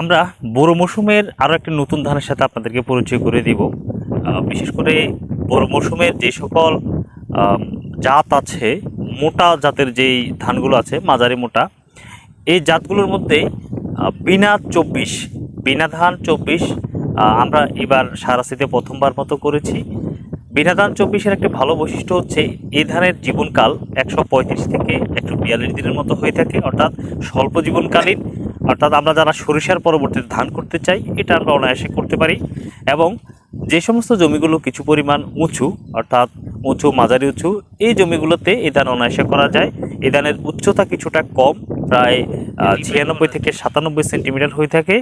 আমরা বড় মৌসুমের আরও একটি নতুন ধানের সাথে আপনাদেরকে পরিচয় করে দিব। বিশেষ করে বড় মৌসুমের যে সকল জাত আছে, মোটা জাতের যেই ধানগুলো আছে, মাঝারি মোটা, এই জাতগুলোর মধ্যে বিনা চব্বিশ, বিনা ধান চব্বিশ আমরা এবার সারাসিতে প্রথমবার মতো করেছি। বিনা ধান চব্বিশের একটি ভালো বৈশিষ্ট্য হচ্ছে, এই ধানের জীবনকাল একশো পঁয়ত্রিশ থেকে একশো বিয়াল্লিশ দিনের মতো হয়ে থাকে, অর্থাৎ স্বল্প জীবনকালীন অর্থাৎ আমরা যারা সরিষার পরবর্তীতে ধান করতে চাই, এটা আমরা অনায়াসে করতে পারি। এবং যে সমস্ত জমিগুলো কিছু পরিমাণ উঁচু, অর্থাৎ উঁচু, মাঝারি উঁচু, এই জমিগুলোতে এই ধান অনায়াসে করা যায়। এই ধানের উচ্চতা কিছুটা কম, প্রায় ছিয়ানব্বই থেকে সাতানব্বই সেন্টিমিটার হয়ে থাকে।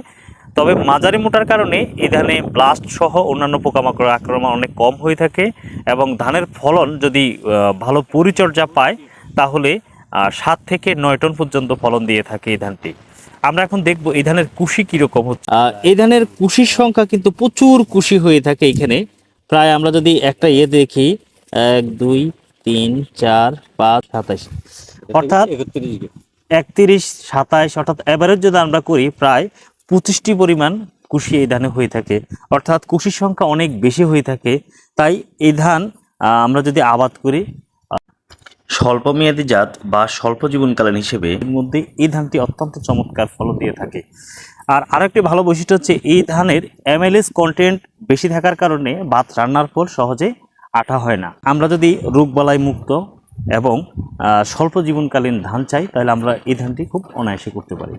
তবে মাঝারি মোটার কারণে এই ধানে ব্লাস্ট সহ অন্যান্য পোকামাকড়ের আক্রমণ অনেক কম হয়ে থাকে এবং ধানের ফলন যদি ভালো পরিচর্যা পায়, তাহলে সাত থেকে নয় টন পর্যন্ত ফলন দিয়ে থাকে এই ধানটি। আমরা এখন দেখব এই ধানের কুশি কীরকম হচ্ছে। এই ধানের কুশির সংখ্যা কিন্তু প্রচুর কুশি হয়ে থাকে এখানে। প্রায় আমরা যদি একটা ইয়ে দেখি এক দুই তিন চার পাঁচ সাতাশ অর্থাৎ একত্রিশ সাতাইশ অর্থাৎ অ্যাভারেজ যদি আমরা করি প্রায় পঁচিশটি পরিমাণ কুশি এই ধানে হয়ে থাকে। অর্থাৎ কুশির সংখ্যা অনেক বেশি হয়ে থাকে। তাই এই ধান আহ, আমরা যদি আবাদ করি স্বল্পমেয়াদী জাত বা স্বল্প জীবনকালীন হিসেবে এর মধ্যে এই ধানটি অত্যন্ত চমৎকার ফল দিয়ে থাকে। আর আরেকটি ভালো বৈশিষ্ট্য হচ্ছে, এই ধানের এমএলএস কন্টেন্ট বেশি থাকার কারণে ভাত রান্নার পর সহজে আঠা হয় না। আমরা যদি রোগবালাই মুক্ত এবং স্বল্প জীবনকালীন ধান চাই, তাহলে আমরা এই ধানটি খুব অনায়াসে করতে পারি।